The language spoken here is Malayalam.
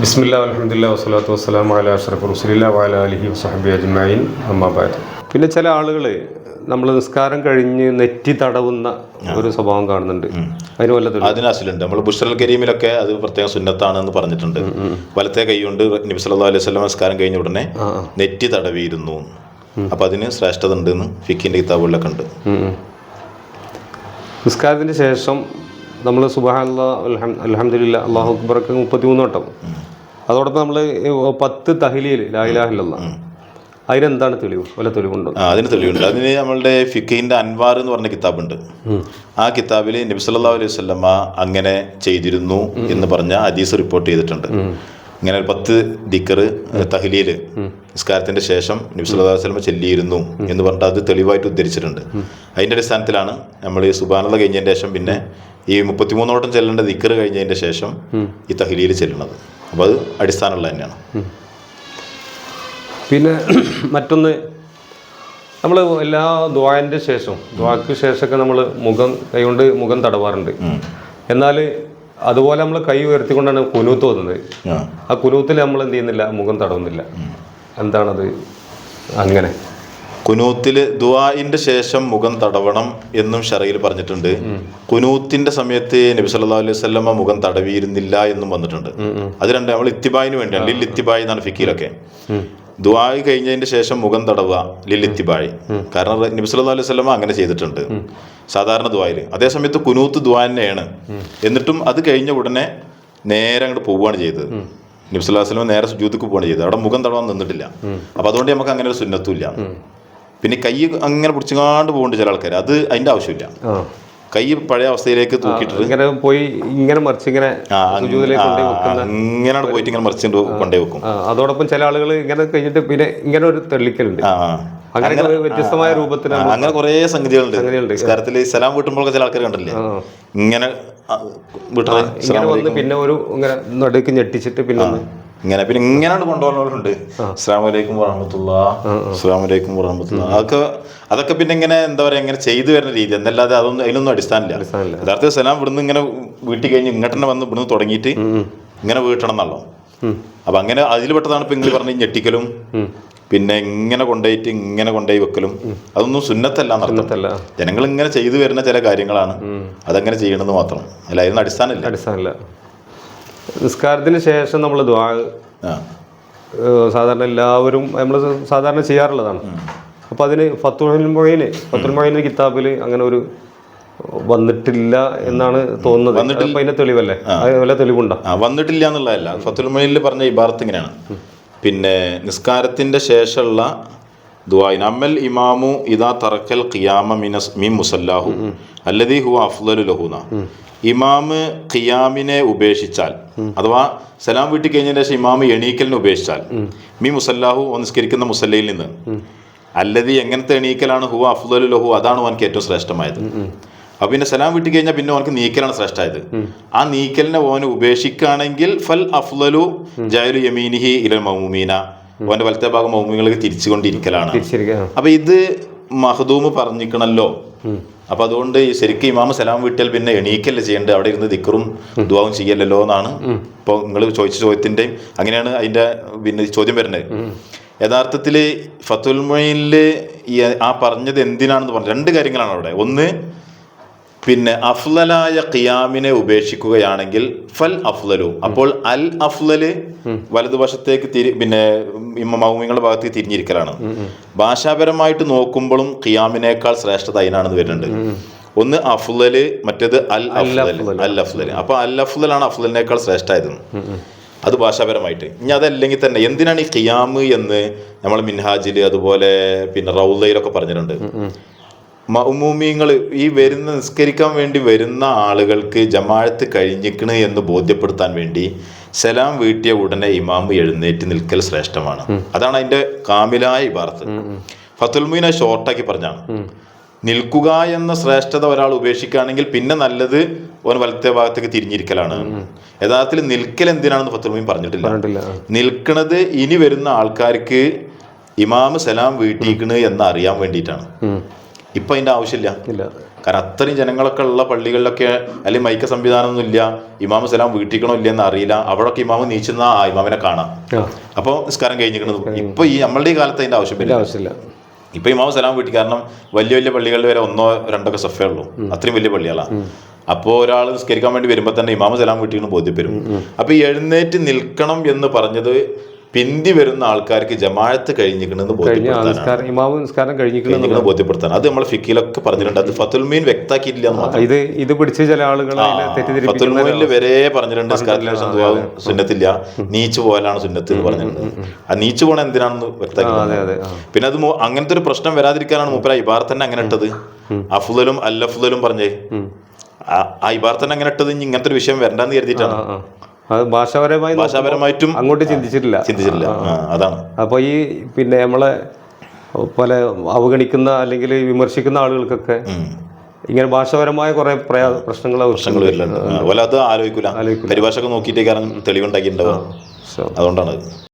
ബിസ്മില്ല അലഹമ്മദില്ല വസ്സലാത്തു വസ്സലാം അല അഷ്റഫ് റുസലില്ല വാല അലഹി വസഹബി അജ്മൈൻ അമ്മാബാദ് പിന്നെ ചില ആളുകൾ നമ്മൾ നിസ്കാരം കഴിഞ്ഞ് നെറ്റി തടവുന്ന ഒരു സ്വഭാവം കാണുന്നുണ്ട്. അതിന് വല്ല അതിനാസിലുണ്ട് നമ്മൾ ബുഷറൽ കരീമിലൊക്കെ അത് പ്രത്യേകം സുന്നത്താണെന്ന് പറഞ്ഞിട്ടുണ്ട്. വലത്തെ കൈ കൊണ്ട് നബി സല്ലാ അലൈഹി സ്വലം നിസ്കാരം കഴിഞ്ഞ ഉടനെ. നെറ്റി തടവിയിരുന്നു. അപ്പൊ അതിന് ശ്രേഷ്ഠത ഉണ്ട് എന്ന് ഫിക്കിന്റെ കിതാബുകളിലൊക്കെ ഉണ്ട്. നിസ്കാരത്തിന് ശേഷം നമ്മൾ സുബാനുള്ള അലഹമില്ല അള്ളാഹു അക്ബർക്ക് മുപ്പത്തിമൂന്ന് വട്ടം. അതോടൊപ്പം നമ്മൾ പത്ത് തഹലിയിൽ ലാഹിലാഹില്ല അതിനെന്താണ് തെളിവ്? വല്ല തെളിവുണ്ടോ? അതിന് തെളിവുണ്ട്. അതിന് നമ്മളുടെ ഫിഖിന്റെ അൻവാർ എന്ന് പറഞ്ഞ കിതാബുണ്ട്. ആ കിതാബിൽ നബി സല്ലല്ലാഹു അലൈഹി വസല്ലമ അങ്ങനെ ചെയ്തിരുന്നു എന്ന് പറഞ്ഞ അദീസ് റിപ്പോർട്ട് ചെയ്തിട്ടുണ്ട്. ഇങ്ങനെ ഒരു പത്ത് ദിക്കർ തഹ്ലീൽ നിസ്കാരത്തിന്റെ ശേഷം നബി സല്ലല്ലാഹു അലൈഹി വസല്ലമ ചെല്ലിയിരുന്നു എന്ന് പറഞ്ഞിട്ട് അത് തെളിവായിട്ട് ഉദ്ധരിച്ചിട്ടുണ്ട്. അതിന്റെ അടിസ്ഥാനത്തിലാണ് നമ്മൾ സുബാനുള്ള കഴിഞ്ഞതിന് ശേഷം പിന്നെ ഈ മുപ്പത്തിമൂന്നോട്ടം ചെല്ലേണ്ട ദിക്കർ കഴിഞ്ഞതിന്റെ ശേഷം ഈ തഹ്ലീൽ ചെല്ലുന്നത്. അപ്പോൾ അത് അടിസ്ഥാനമുള്ള തന്നെയാണ്. പിന്നെ മറ്റൊന്ന് നമ്മൾ എല്ലാ ദ്വായന്റെ ശേഷം ദ്വാക്ക് ശേഷമൊക്കെ നമ്മൾ മുഖം കൈകൊണ്ട് മുഖം തടവാറുണ്ട്. എന്നാൽ അതുപോലെ നമ്മൾ കൈ ഉയർത്തിക്കൊണ്ടാണ് കുനൂത്ത് തോന്നുന്നത് ആ. കുനൂത്തിൽ നമ്മൾ എന്ത് ചെയ്യുന്നില്ല മുഖം തടവുന്നില്ല. എന്താണത്? അങ്ങനെ. കുനൂത്തിൽ ദുവായിന്റെ ശേഷം മുഖം തടവണം എന്നും ഷറയിൽ പറഞ്ഞിട്ടുണ്ട്. കുനൂത്തിന്റെ സമയത്ത് നബി സല്ലല്ലാഹു അലൈഹി വസല്ലമ മുഖം തടവിയിരുന്നില്ല എന്നും വന്നിട്ടുണ്ട്. അത് രണ്ട് നമ്മൾ ഇത്തിബായിന് വേണ്ടിയാണ്. ലിൽ ഇത്തിബായി എന്നാണ് ഫിക്കിയിലൊക്കെ ദുആഇ കഴിഞ്ഞതിന്റെ ശേഷം മുഖം തടവുക ലിൽ ഇത്തിബായി. കാരണം നബി സല്ലല്ലാഹു അലൈഹി വസല്ലമ അങ്ങനെ ചെയ്തിട്ടുണ്ട്. സാധാരണ ദുബായിൽ അതേസമയത്ത് കുനൂത്ത് ദുആ തന്നെയാണ്. എന്നിട്ടും അത് കഴിഞ്ഞ ഉടനെ നേരെ അങ്ങോട്ട് പോവുകയാണ് ചെയ്തത്. നബി അലൈഹി വസല്ലമ നേരെ സുജൂദക്ക് പോവാണ് ചെയ്തത്. അവിടെ മുഖം തടവാൻ നിന്നിട്ടില്ല. അപ്പൊ അതുകൊണ്ട് നമുക്ക് അങ്ങനെ ഒരു സുന്നത്തും ഇല്ല. പിന്നെ കൈ അങ്ങനെ പിടിച്ചുകാണ്ട് പോകുന്നുണ്ട് ചില ആൾക്കാർ അത് അതിന്റെ ആവശ്യമില്ല. കൈ പഴയ അവസ്ഥയിലേക്ക് തൂക്കിയിട്ട് ഇങ്ങനെ പോയി ഇങ്ങനെ മറിച്ച് ഇങ്ങനെ അങ്ങനെ പോയിട്ട് ഇങ്ങനെ മറിച്ച് കൊണ്ടേ വെക്കും. അതോടൊപ്പം ചില ആളുകൾ ഇങ്ങനെ കഴിഞ്ഞിട്ട് പിന്നെ ഇങ്ങനെ ഒരു ആ. അങ്ങനെ വ്യത്യസ്തമായ രൂപത്തിൽ അങ്ങനെ കുറെ സംഗതികളുണ്ട്. കാര്യത്തിൽ നിസ്കാരത്തിൽ സലാം വീട്ടുമ്പോഴൊക്കെ ചില ആൾക്കാർ കണ്ടില്ലേ? ഇങ്ങനെ വീട്ടിൽ ഇങ്ങനെ പിന്നെ ഒരു ഇങ്ങനെ നടുക്ക് ഞെട്ടിച്ചിട്ട് പിന്നെ ഇങ്ങനെ പിന്നെ ഇങ്ങനെ കൊണ്ടുപോകുന്നവരുണ്ട്. അസ്ലാമലൈക്കും വറഹമത്തുള്ള. അസ്സാം വലൈക്കും വറഹമത്തുള്ള. അതൊക്കെ അതൊക്കെ പിന്നെ ഇങ്ങനെ എന്താ പറയാ ഇങ്ങനെ ചെയ്തു വരുന്ന രീതി. എന്നല്ലാതെ അതൊന്നും അതിനൊന്നും അടിസ്ഥാനമില്ല. യഥാർത്ഥ സലാം ഇവിടുന്ന് ഇങ്ങനെ വീട്ടിൽ കഴിഞ്ഞ് ഇങ്ങോട്ട് തന്നെ വന്ന് ഇവിടുന്ന് തുടങ്ങിയിട്ട് ഇങ്ങനെ വീട്ടണം എന്നല്ലോ അപ്പൊ അങ്ങനെ അതിൽ പെട്ടതാണ് ഇപ്പൊ ഇങ്ങനെ പറഞ്ഞ ഞെട്ടിക്കലും പിന്നെ ഇങ്ങനെ കൊണ്ടുപോയിട്ട് ഇങ്ങനെ കൊണ്ടുപോയി വെക്കലും. അതൊന്നും സുന്നത്തല്ല സുന്നത്തല്ല. ജനങ്ങൾ ഇങ്ങനെ ചെയ്തു വരുന്ന ചില കാര്യങ്ങളാണ്. അതങ്ങനെ ചെയ്യണമെന്ന് മാത്രം. അല്ല അതിന് അടിസ്ഥാനമില്ല. അടിസ്ഥാനമില്ല. നിസ്കാരത്തിന് ശേഷം നമ്മൾ ദ്വാ സാധാരണ എല്ലാവരും നമ്മൾ സാധാരണ ചെയ്യാറുള്ളതാണ്. അപ്പോൾ അതിന് ഫത്തുൽ മൊയ്ന് ഫത്തുൽ മൊയ്ന് കിതാബിൽ അങ്ങനെ ഒരു വന്നിട്ടില്ല എന്നാണ് തോന്നുന്നത്. അതിന്റെ തെളിവല്ലേ? വല്ല തെളിവുണ്ടോ? വന്നിട്ടില്ല എന്നുള്ളതല്ല. ഫത്തുൽമയിൽ പറഞ്ഞ ഇബാറത്ത് ഇങ്ങനെയാണ്. പിന്നെ നിസ്കാരത്തിന്റെ ശേഷമുള്ള ദുആയിൻ അമ്മൽ ഇമാമു ഇതാ തറക്കൽ ഖിയാമ മിനസ് മീൻ മുസല്ലാഹു. അല്ലദീ ഹു അഫ്ലു ലഹുന ഇമാമ് ഖിയാമിനെ ഉപേക്ഷിച്ചാൽ അഥവാ സലാം വീട്ടിൽ കഴിഞ്ഞതിന് ശേഷം ഇമാമ് എണീക്കലിനെ ഉപേക്ഷിച്ചാൽ മീ മുസല്ലാഹു നിസ്കരിക്കുന്ന മുസല്ലയിൽ നിന്ന് അല്ലതി എങ്ങനത്തെ എണീക്കലാണ് ഹു അഫ്ലു ലഹു അതാണ് അവനക്ക് ഏറ്റവും ശ്രേഷ്ഠമായത്. അപ്പൊ പിന്നെ സലാം വിട്ട് കഴിഞ്ഞാൽ പിന്നെ അവനക്ക് നീക്കലാണ് ശ്രേഷ്ഠമായത്. ആ നീക്കലിനെ ഓന് ഉപേക്ഷിക്കുകയാണെങ്കിൽ ഫൽ അഫ്ലു ജയലു യമീനിഹി ഇല മൗമീന. ഓന്റെ വലത്തെ ഭാഗം മൗമികൾക്ക് തിരിച്ചുകൊണ്ടിരിക്കലാണ്. അപ്പൊ ഇത് മഹദൂമ് പറഞ്ഞിക്കണല്ലോ അപ്പൊ അതുകൊണ്ട് ഈ ശരിക്കും ഇമാമ സലാം വീട്ടിൽ പിന്നെ എണീക്കല്ലേ ചെയ്യേണ്ടത്? അവിടെ ഇരുന്ന് ദിക്കറും ദുവാവും ചെയ്യല്ലല്ലോ എന്നാണ് ഇപ്പോൾ നിങ്ങൾ ചോദിച്ച ചോദ്യത്തിന്റെയും അങ്ങനെയാണ് അതിന്റെ പിന്നെ ചോദ്യം വരുന്നത്. യഥാർത്ഥത്തിൽ ഫത്തുൽ മൊയിനിൽ ഈ ആ പറഞ്ഞത് എന്തിനാണെന്ന് പറഞ്ഞു. രണ്ട് കാര്യങ്ങളാണ് അവിടെ. ഒന്ന് പിന്നെ അഫ്ലലായ ഖിയാമിനെ ഉപേക്ഷിക്കുകയാണെങ്കിൽ ഫൽ അഫ്ലലു. അപ്പോൾ അൽ അഫ്ലല് വലതുവശത്തേക്ക് തിരി പിന്നെ മൗമിങ്ങളുടെ ഭാഗത്തേക്ക് തിരിഞ്ഞിരിക്കലാണ്. ഭാഷാപരമായിട്ട് നോക്കുമ്പോഴും ഖിയാമിനേക്കാൾ ശ്രേഷ്ഠത അതിനാണെന്ന് വരുന്നുണ്ട്. ഒന്ന് അഫ്ലല് മറ്റേത് അൽ അഫ്ലൽ അൽ അഫ്ലൽ അപ്പൊ അൽ അഫ്ലലാണ് അഫ്ലലിനേക്കാൾ ശ്രേഷ്ഠമായത്. അത് ഭാഷാപരമായിട്ട്. ഇനി അതല്ലെങ്കിൽ തന്നെ എന്തിനാണ് ഈ ഖിയാമ് എന്ന് നമ്മൾ മിൻഹാജിൽ അതുപോലെ പിന്നെ റൗലയിലൊക്കെ പറഞ്ഞിട്ടുണ്ട്. മൗമൂമിങ്ങൾ ഈ വരുന്ന നിസ്കരിക്കാൻ വേണ്ടി വരുന്ന ആളുകൾക്ക് ജമാഴത്ത് കഴിഞ്ഞിക്കണ് എന്ന് ബോധ്യപ്പെടുത്താൻ വേണ്ടി സലാം വീട്ടിയ ഉടനെ ഇമാമ് എഴുന്നേറ്റ് നിൽക്കൽ ശ്രേഷ്ഠമാണ്. അതാണ് അതിന്റെ കാമിലായ ഇബാർത്ത് ഫത്തുൽമീനെ ഷോർട്ടാക്കി പറഞ്ഞാണ്. നിൽക്കുക എന്ന ശ്രേഷ്ഠത ഒരാൾ ഉപേക്ഷിക്കുകയാണെങ്കിൽ പിന്നെ നല്ലത് ഓൻ വലത്തെ ഭാഗത്തേക്ക് തിരിഞ്ഞിരിക്കലാണ്. യഥാർത്ഥത്തിൽ നിൽക്കൽ എന്തിനാണെന്ന് ഫത്തുൽമീൻ പറഞ്ഞിട്ടില്ല. നിൽക്കുന്നത് ഇനി വരുന്ന ആൾക്കാർക്ക് ഇമാമ് സലാം വീട്ടിക്കണ് എന്ന് അറിയാൻ വേണ്ടിയിട്ടാണ്. ഇപ്പൊ അതിന്റെ ആവശ്യമില്ല. ഇല്ല. കാരണം അത്രയും ജനങ്ങളൊക്കെ ഉള്ള പള്ളികളിലൊക്കെ അല്ലെങ്കിൽ മൈക്ക സംവിധാനമൊന്നും ഇല്ല. ഇമാമ സലാം വീട്ടിക്കണോ ഇല്ലെന്ന് അറിയില്ല. അവിടെയൊക്കെ ഇമാമ് നീച്ചുന്ന ആ ഇമാമിനെ കാണാം. അപ്പോൾ നിസ്കാരം കഴിഞ്ഞിരിക്കുന്നത് ഇപ്പൊ ഈ നമ്മളുടെ ഈ കാലത്ത് അതിന്റെ ആവശ്യമില്ല ആവശ്യമില്ല. ഇപ്പൊ ഇമാമ സലാം വീട്ടി കാരണം വലിയ വലിയ പള്ളികളിൽ വരെ ഒന്നോ രണ്ടൊക്കെ സഫേ ഉള്ളൂ. അത്രയും വലിയ പള്ളികളാണ് അപ്പോൾ ഒരാൾ നിസ്കരിക്കാൻ വേണ്ടി വരുമ്പോൾ തന്നെ ഇമാമ സലാം വീട്ടിൽ ബോധ്യപ്പെടും. അപ്പൊ ഈ എഴുന്നേറ്റ് നിൽക്കണം എന്ന് പറഞ്ഞത് പിന്തി വരുന്ന ആൾക്കാർക്ക് ജമാഅത്ത് കഴിഞ്ഞിരിക്കണമെന്ന് കഴിഞ്ഞ ബോധ്യപ്പെടുത്താനാണ്. നിസ്കാരം ഇമാവ് നിസ്കാരം കഴിഞ്ഞിരിക്കണം കഴിഞ്ഞിരിക്കണം ബോധ്യപ്പെടുത്താൻ അത് നമ്മൾ ഫിക്കിലൊക്കെ പറഞ്ഞിട്ടുണ്ട്. അത് ഫത്തുൽമീൻ മാത്രം. ഇത് ഇത് പിടിച്ച് ചില ആളുകൾ ഫത്തുൽമീനിൽ വരെ പറഞ്ഞിട്ടുണ്ട് സുന്നത്തില്ല. നീച്ചു പോയാലാണ് സുന്നത്ത് എന്ന് പറഞ്ഞിട്ടുണ്ട്. ആ നീച്ചു പോകണം എന്തിനാണെന്ന് വ്യക്താക്കി പിന്നെ അത് അങ്ങനത്തെ ഒരു പ്രശ്നം വരാതിരിക്കാനാണ് മൂപ്പര ഇബാർ തന്നെ അങ്ങനെ ഇട്ടത്. അഫുദലും അല്ലഫുദലും പറഞ്ഞേ. ആ- ഇബാർ തന്നെ അങ്ങനെ ഇട്ടത് ഇങ്ങനത്തെ ഒരു വിഷയം വരണ്ടെന്ന് കരുതിയിട്ടാണ്. അത് ഭാഷാപരമായി ഭാഷാപരമായിട്ടും അങ്ങോട്ട് ചിന്തിച്ചിട്ടില്ല. ചിന്തിച്ചിട്ടില്ല. അതാണ്. അപ്പോൾ ഈ പിന്നെ നമ്മളെ പല അവഗണിക്കുന്ന അല്ലെങ്കിൽ വിമർശിക്കുന്ന ആളുകൾക്കൊക്കെ ഇങ്ങനെ ഭാഷാപരമായ കുറെ പ്രശ്നങ്ങൾ പ്രശ്നങ്ങൾ വരില്ല അതുപോലെ അത് ആലോചിക്കൂല. പരിഭാഷ ഒക്കെ നോക്കിയിട്ടേ കാരണം തെളിവുണ്ടാക്കിയിട്ടുണ്ടാവും അതുകൊണ്ടാണ്. അത്